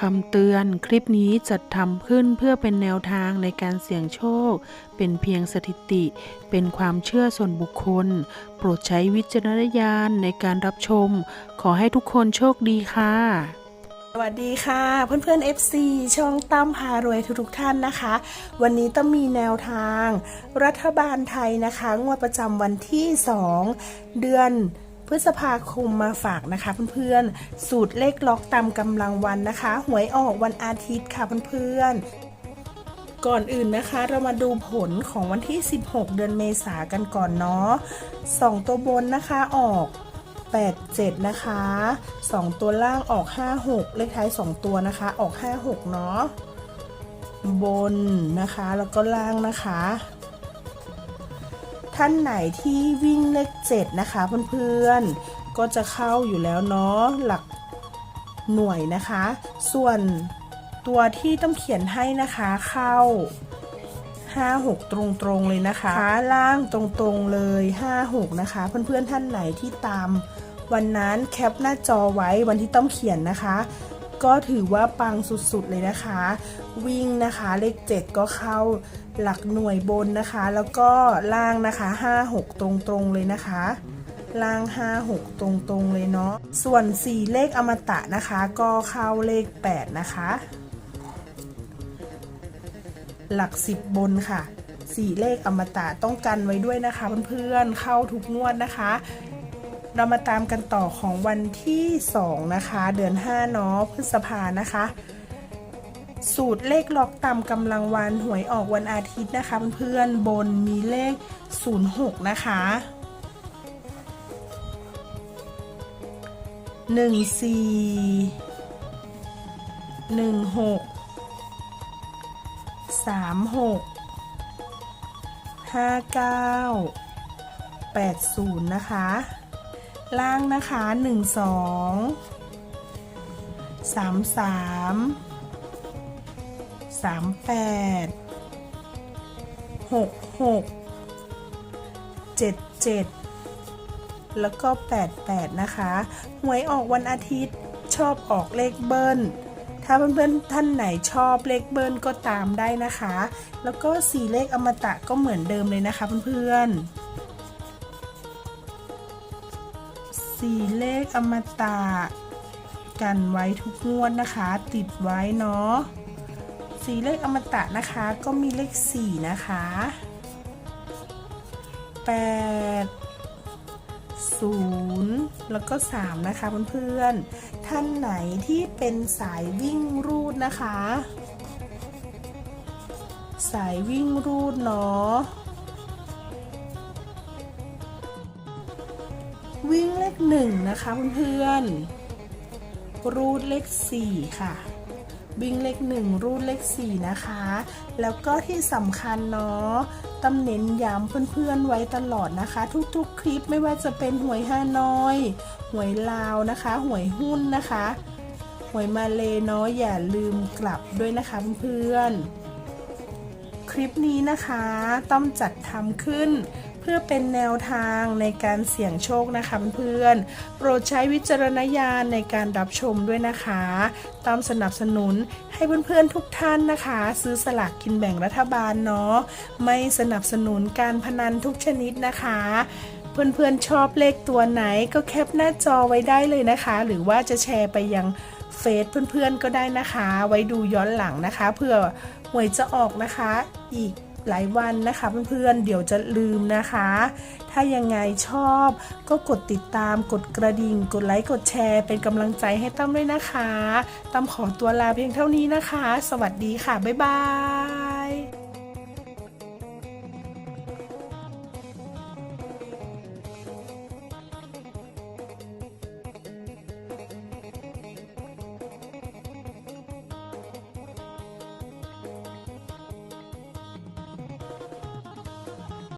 คำเตือนคลิปนี้จัดทำขึ้นเพื่อเป็นแนวทางในการเสี่ยงโชค เป็นเพียงสถิติ เป็นความเชื่อส่วนบุคคล โปรดใช้วิจารณญาณในการรับชม ขอให้ทุกคนโชคดีค่ะ สวัสดีค่ะเพื่อนๆ FC ช่องตั้มพารวยทุกๆท่านนะคะ วันนี้ต้องมีแนวทาง รัฐบาลไทยนะคะ งวดประจำวันที่ 2 เดือน พฤษภาคมมาฝากนะคะเพื่อนๆ สูตรเลขล็อกตามกำลังวันนะคะ หวยออกวันอาทิตย์ค่ะเพื่อนๆ ก่อนอื่นนะคะ เรามาดูผลของวันที่ 16 เดือนเมษากันก่อนเนาะ2ตัวบนนะคะออก87 นะคะ 2 ตัวล่างออก 56 เลขท้าย 2 ตัวนะคะ ออก 56 เนาะ บนนะคะ แล้วก็ล่างนะคะ ท่านไหนที่วิ่งเลข7นะคะเพื่อนๆ ก็จะเข้าอยู่แล้วเนาะหลักหน่วยนะคะ ส่วนตัวที่ต้องเขียนให้นะคะเข้า 56 ตรงๆเลยนะคะล่างตรงๆเลย 56 นะคะ เพื่อนๆท่านไหนที่ตามวันนั้นแคปหน้าจอไว้วันที่ต้องเขียนนะคะ ก็ถือว่าปังสุดๆเลยนะคะ วิ่งนะคะเลข 7 ก็เข้าหลักหน่วยบนนะคะ แล้วก็ล่างนะคะ 56 ตรงๆเลยนะคะล่าง 56 ตรงๆเลยเนาะ ส่วน 4 เลขอมตะนะคะ ก็เข้าเลข 8 นะคะ หลักสิบบนค่ะสี่เลขอมตะต้องกันไว้ด้วยนะคะเพื่อนๆ เข้าทุกงวดนะคะ เรามาตามกันต่อของวันที่ 2 นะคะ เดือน5เนาะพฤษภานะคะ สูตรเลขล็อกตามกำลังวันหวยออกวันอาทิตย์นะคะเพื่อนๆบนมีเลข 06 นะคะหนึ่งสี่หนึ่งหกสามหกห้าเก้าแปดศูนย์นะคะ ล่างนะคะหนึ่งสองสามสามสามแปดหกหกเจ็ดเจ็ดแล้วก็แปดแปดนะคะ หวยออกวันอาทิตย์ชอบออกเลขเบิ้ล ถ้าเพื่อนๆท่านไหนชอบเลขเบิ้ลก็ตามได้นะคะ แล้วก็สีเลขอมตะก็เหมือนเดิมเลยนะคะเพื่อนๆ สี่เลขอมตะกันไว้ทุกงวดนะคะ ติดไว้เนาะสีเลขอมตะนะคะ ก็มีเลข4นะคะ8 0แล้วก็3นะคะเพื่อนๆท่านไหนที่เป็นสายวิ่งรูดนะคะ สายวิ่งรูดเนาะ วิ่งเลขหนึ่งนะคะเพื่อนๆรูดเลขสี่ค่ะ วิ่งเลขหนึ่งรูดเลขสี่นะคะ แล้วก็ที่สำคัญเนาะตำเน้นย้ำเพื่อนๆไว้ตลอดนะคะ ทุกๆ คลิปไม่ว่าจะเป็นหวยฮานอยหวยลาวนะคะ หวยหุ้นนะคะหวยมาเลเนาะอย่าลืมกลับด้วยนะคะเพื่อนๆคลิปนี้นะคะ ต้องจัดทำขึ้น พื่อเป็นแนวทางในการเสี่ยงโชคนะคะเพื่อนโปรดใช้วิจารณญาณในการรับชมด้วยนะคะ ตามสนับสนุนให้เพื่อนๆทุกท่านนะคะ ซื้อสลากกินแบ่งรัฐบาลเนาะไม่สนับสนุนการพนันทุกชนิดนะคะเพื่อนๆชอบเลขตัวไหนก็แคปหน้าจอไว้ได้เลยนะคะ หรือว่าจะแชร์ไปยังเฟซเพื่อนๆก็ได้นะคะ ไว้ดูย้อนหลังนะคะเพื่อหวยจะออกนะคะอีก หลายวันนะคะเพื่อนๆเดี๋ยวจะลืมนะคะ ถ้ายังไงชอบก็กดติดตามกดกระดิ่ง กดไลค์กดแชร์ เป็นกำลังใจให้ตั้มด้วยนะคะตั้มขอตัวลาเพียงเท่านี้นะคะ สวัสดีค่ะ บ๊ายบาย